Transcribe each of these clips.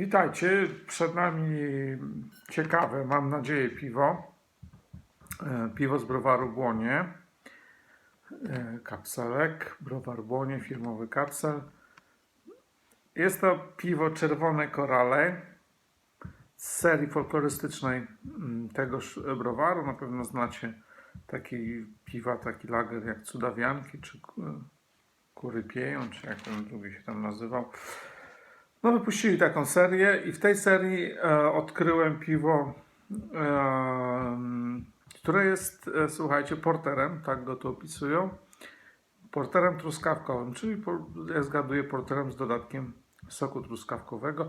Witajcie, przed nami ciekawe, mam nadzieję, piwo. E, Piwo z browaru Błonie. E, Kapselek, browar Błonie, firmowy kapsel. Jest to piwo Czerwone Korale z serii folklorystycznej mm, tegoż browaru. Na pewno znacie taki piwa, taki lager jak Cudawianki, czy Kury Pieją, czy jak ten drugi się tam nazywał. No, wypuścili taką serię i w tej serii e, odkryłem piwo, e, które jest, e, słuchajcie, porterem, tak go tu opisują. Porterem truskawkowym, czyli po, ja zgaduję porterem z dodatkiem soku truskawkowego.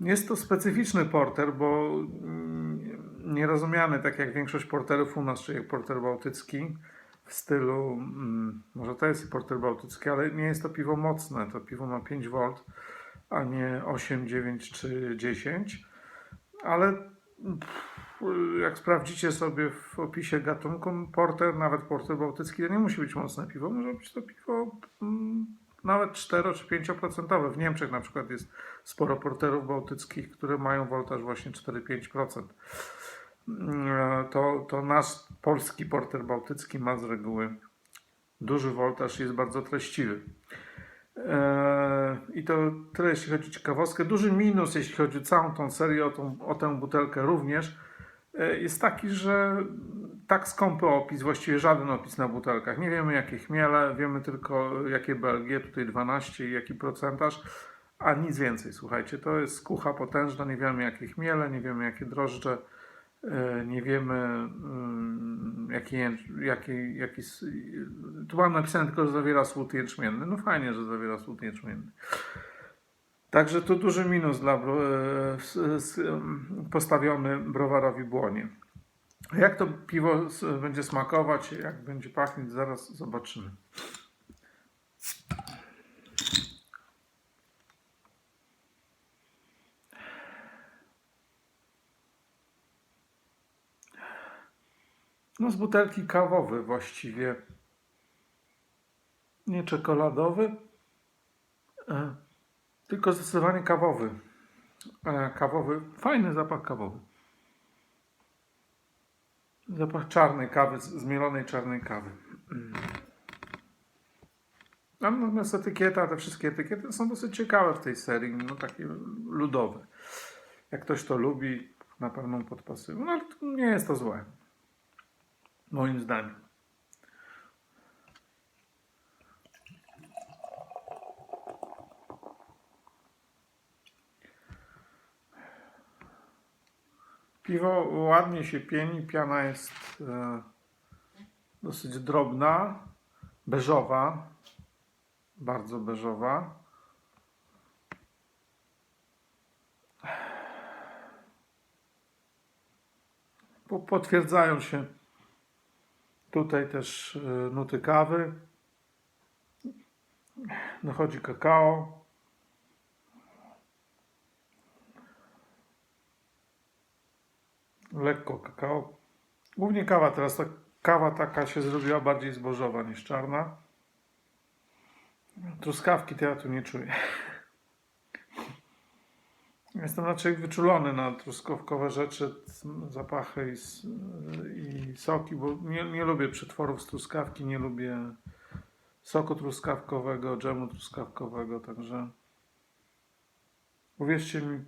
Jest to specyficzny porter, bo mm, nierozumiany tak jak większość porterów u nas, czyli porter bałtycki w stylu, mm, może to jest porter bałtycki, ale nie jest to piwo mocne, to piwo ma 5 V a nie 8, 9 czy 10. Ale jak sprawdzicie sobie w opisie gatunku, porter, nawet porter bałtycki, to nie musi być mocne piwo, może być to piwo mm, nawet 4 czy 5%. W Niemczech na przykład jest sporo porterów bałtyckich, które mają woltaż właśnie 4-5%. Mm, To, to nasz polski porter bałtycki ma z reguły duży woltaż i jest bardzo treściwy. Eee, I to tyle, jeśli chodzi o ciekawostkę. Duży minus, jeśli chodzi o całą tą serię, o, tą, o tę butelkę również, e, jest taki, że tak skąpy opis, właściwie żaden opis na butelkach. Nie wiemy jakie chmiele, wiemy tylko jakie BLG, tutaj 12 i jaki procentaż, a nic więcej. Słuchajcie, to jest skucha potężna, nie wiemy jakie chmiele, nie wiemy jakie drożdże, e, nie wiemy mm, jaki, jaki, jaki, tu mam napisane tylko, że zawiera słód jęczmienny. No fajnie, że zawiera słód jęczmienny. Także to duży minus dla e, postawiony browarowi błonie. Jak to piwo będzie smakować, jak będzie pachnieć, zaraz zobaczymy. No z butelki kawowy właściwie. Nie czekoladowy, e, tylko zdecydowanie kawowy. E, Kawowy, fajny zapach kawowy. Zapach czarnej kawy, zmielonej czarnej kawy. Mm. Natomiast etykieta, te wszystkie etykiety są dosyć ciekawe w tej serii, no takie ludowe. Jak ktoś to lubi, na pewno podpasuje. No ale nie jest to złe. Moim zdaniem. Piwo ładnie się pieni, piana jest e, dosyć drobna, beżowa, bardzo beżowa. Po- Potwierdzają się tutaj też e, nuty kawy. Dochodzi kakao. Lekko kakao. Głównie kawa teraz. Ta kawa taka się zrobiła bardziej zbożowa niż czarna. Truskawki to ja tu nie czuję. Jestem raczej wyczulony na truskawkowe rzeczy, zapachy i, i soki, bo nie, nie lubię przetworów z truskawki, nie lubię soku truskawkowego, dżemu truskawkowego, także uwierzcie mi,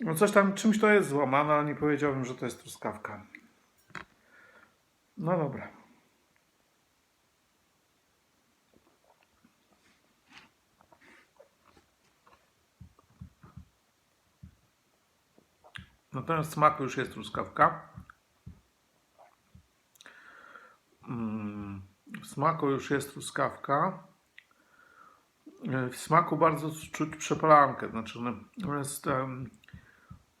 no coś tam, czymś to jest złamane, ale nie powiedziałbym, że to jest truskawka. No dobra. Natomiast w smaku już jest truskawka. Mm, W smaku już jest truskawka. E, W smaku bardzo czuć przepalankę. Znaczy, no, jest,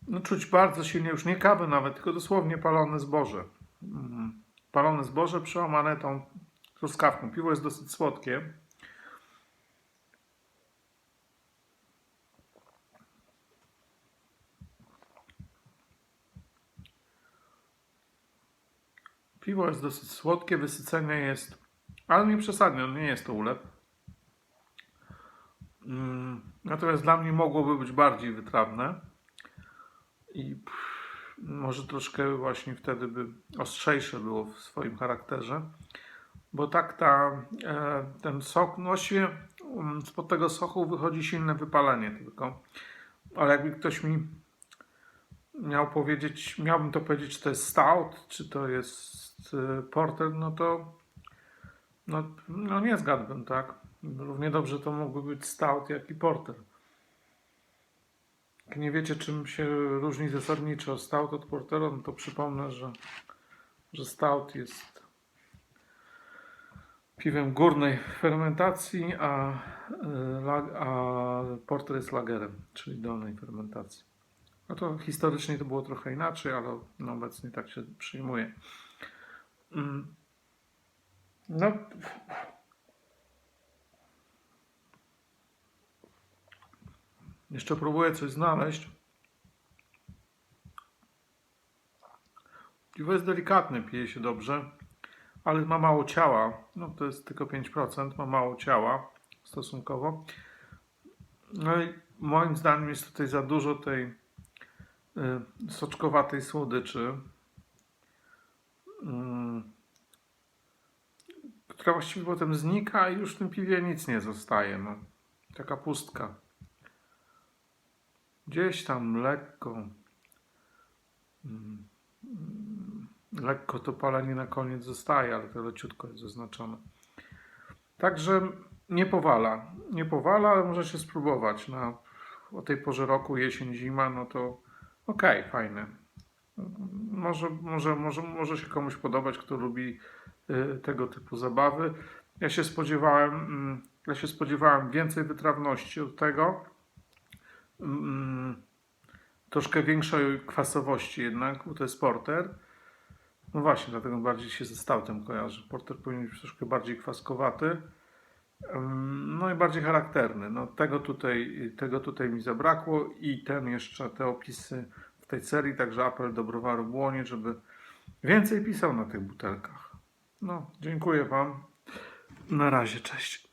no, czuć bardzo silnie, już nie kawę nawet, tylko dosłownie palone zboże. Mm, Palone zboże przełamane tą truskawką. Piwo jest dosyć słodkie. Piwo jest dosyć słodkie, wysycenie jest, ale nie przesadnie, nie jest to ulep. Mm, natomiast dla mnie mogłoby być bardziej wytrawne i może troszkę właśnie wtedy by ostrzejsze było w swoim charakterze, bo tak ta, e, ten sok, no właściwie um, spod tego soku wychodzi silne wypalenie tylko, ale jakby ktoś mi miał powiedzieć, miałbym to powiedzieć, czy to jest stout, czy to jest e, porter, no to no, no nie zgadłbym, tak? Równie dobrze to mógłby być stout, jak i porter. Jak nie wiecie, czym się różni zasadniczo stout od portera, no to przypomnę, że, że stout jest piwem górnej fermentacji, a, lag- a porter jest lagerem, czyli dolnej fermentacji. No to historycznie to było trochę inaczej, ale no obecnie tak się przyjmuje. Mm. No, jeszcze próbuję coś znaleźć. Piwo jest delikatne, pije się dobrze, ale ma mało ciała. No to jest tylko 5%, ma mało ciała stosunkowo. No i moim zdaniem jest tutaj za dużo tej y, soczkowatej słodyczy. Mm, która właściwie potem znika i już w tym piwie nic nie zostaje. No. Taka pustka. Gdzieś tam lekko, mm, lekko to palenie na koniec zostaje, ale to leciutko jest zaznaczone. Także nie powala. Nie powala, ale może się spróbować. Na, o tej porze roku, jesień, zima, no to okej, fajne. Może, może, może, może się komuś podobać, kto lubi y, tego typu zabawy. Ja się spodziewałem, mm, ja się spodziewałem więcej wytrawności od tego. Mm, troszkę większej kwasowości jednak, bo to jest porter. No właśnie, dlatego bardziej się ze stautem kojarzy. Porter powinien być troszkę bardziej kwaskowaty. Ym, No i bardziej charakterny. No tego tutaj, tego tutaj mi zabrakło i ten jeszcze, te opisy w tej serii, także apel do browaru Błonie, żeby więcej pisał na tych butelkach. No, dziękuję Wam. Na razie, cześć.